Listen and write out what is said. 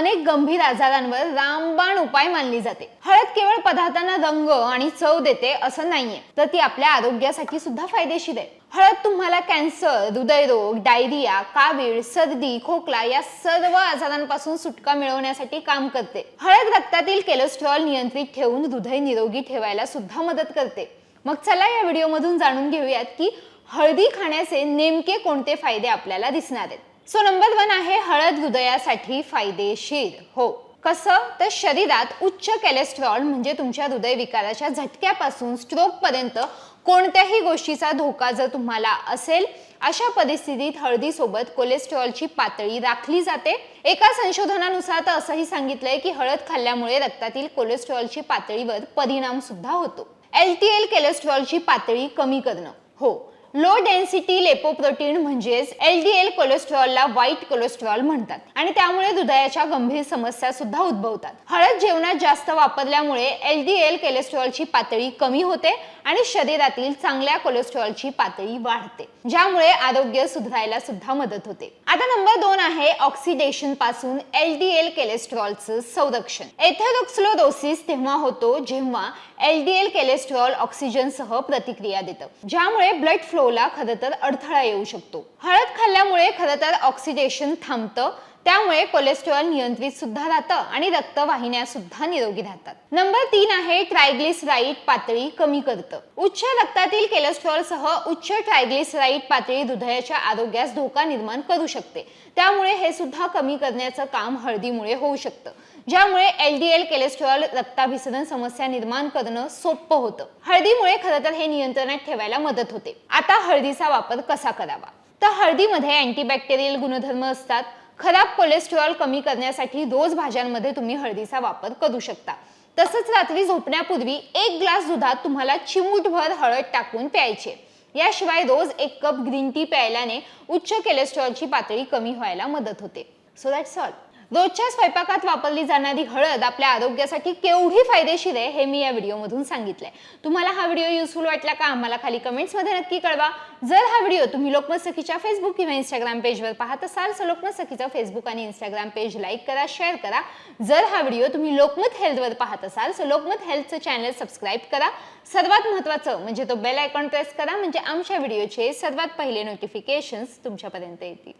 अनेक गंभीर आजारांवर रामबाण उपाय मानली जाते. हळद केवळ पदार्थांना रंग आणि चव देते असं नाहीये तर ती आपल्या आरोग्यासाठी सुद्धा फायदेशीर आहे. हळद तुम्हाला कॅन्सर हृदयरोग डायरिया कावीळ सर्दी खोकला या सर्व आजारांपासून सुटका मिळवण्यासाठी काम करते. हळद रक्तातील कोलेस्ट्रॉल नियंत्रित ठेवून हृदय निरोगी ठेवायला सुद्धा मदत करते. मग चला या व्हिडिओमधून जाणून घेऊयात की हळदी खाण्याचे नेमके कोणते फायदे आपल्याला दिसणार आहेत. सो नंबर वन आहे हळद हृदयासाठी फायदेशीर. हो. कसं? तर शरीरात उच्च कॅलेस्ट्रॉल म्हणजे तुमच्या हृदयविकाराच्या झटक्यापासून स्ट्रोकपर्यंत कोणत्याही गोष्टीचा धोका जर तुम्हाला असेल अशा परिस्थितीत हळदीसोबत कोलेस्ट्रॉलची पातळी राखली जाते. एका संशोधनानुसार तर असंही सांगितलंय की हळद खाल्ल्यामुळे रक्तातील कोलेस्ट्रॉलची पातळीवर परिणाम सुद्धा होतो. एल टी एल कोलेस्ट्रॉलची पातळी कमी करणं. हो. लो डेन्सिटी लेपोप्रोटीन म्हणजेच एल डी एल कोलेस्ट्रॉलला व्हाईट कोलेस्ट्रॉल म्हणतात. आणि त्यामुळे हृदयाच्या गंभीर समस्या सुद्धा उद्भवतात. हळद जेवणात जास्त वापरल्यामुळे एल डी एल कोलेस्ट्रॉलची पातळी कमी होते आणि शरीरातील चांगल्या कोलेस्ट्रॉलची पातळी वाढते ज्यामुळे आरोग्य सुधारायला सुद्धा मदत होते. आता नंबर दोन आहे ऑक्सिडेशनपासून एल डी एल कोलेस्ट्रॉलचं संरक्षण. एथेरोक्सलोरोसिस तेव्हा होतो जेव्हा एल डी एल कोलेस्ट्रॉल ऑक्सिजनसह प्रतिक्रिया देतं ज्यामुळे ब्लड फ्लोला खरं तर अडथळा येऊ शकतो. हळद खाल्ल्यामुळे खरं तर ऑक्सिडेशन थांबतं त्यामुळे कोलेस्ट्रॉल नियंत्रित सुद्धा राहतं आणि रक्तवाहिन्या सुद्धा निरोगी राहतात. नंबर तीन आहे ट्रायग्लिसराईड पातळी कमी करतं. उच्च रक्तातील कोलेस्ट्रॉल सह उच्च ट्रायग्लिसराईड पातळी हृदयाच्या आरोग्यास धोका निर्माण करू शकते. त्यामुळे हे सुद्धा कमी करण्याचं काम हळदीमुळे होऊ शकतं. ज्यामुळे एल डी एल कोलेस्ट्रॉल रक्ताभिसरण समस्या निर्माण करणं सोपं होतं. हळदीमुळे खरं तर हे नियंत्रणात ठेवायला मदत होते. आता हळदीचा वापर कसा करावा? तर हळदीमध्ये अँटीबॅक्टेरियल गुणधर्म असतात. खराब कोलेस्ट्रॉल कमी करण्यासाठी रोज भाज्यांमध्ये तुम्ही हळदीचा वापर करू शकता. तसंच रात्री झोपण्यापूर्वी एक ग्लास दुधात तुम्हाला चिमूटभर हळद टाकून प्यायचे. याशिवाय रोज एक कप ग्रीन टी प्यायल्याने उच्च कोलेस्ट्रॉलची पातळी कमी व्हायला मदत होते. सो दॅट्स ऑल रोजच्या स्वयंपाकात वापरली जाणारी हळद आपल्या आरोग्यासाठी केवढी फायदेशीर आहे हे मी या व्हिडिओमधून सांगितलंय. तुम्हाला हा व्हिडिओ युजफुल वाटला का आम्हाला खाली कमेंट्समध्ये नक्की कळवा. जर हा व्हिडिओ तुम्ही लोकमत सखीच्या फेसबुक किंवा इंस्टाग्राम पेजवर पाहत असाल तर लोकमत सखीचं फेसबुक आणि इंस्टाग्राम पेज लाईक करा शेअर करा. जर हा व्हिडिओ तुम्ही लोकमत हेल्थवर पाहत असाल तर लोकमत हेल्थचं चॅनल सबस्क्राईब करा. सर्वात महत्त्वाचं म्हणजे तो बेल आयकॉन प्रेस करा म्हणजे आमच्या व्हिडिओचे सर्वात पहिले नोटिफिकेशन्स तुमच्यापर्यंत येतील.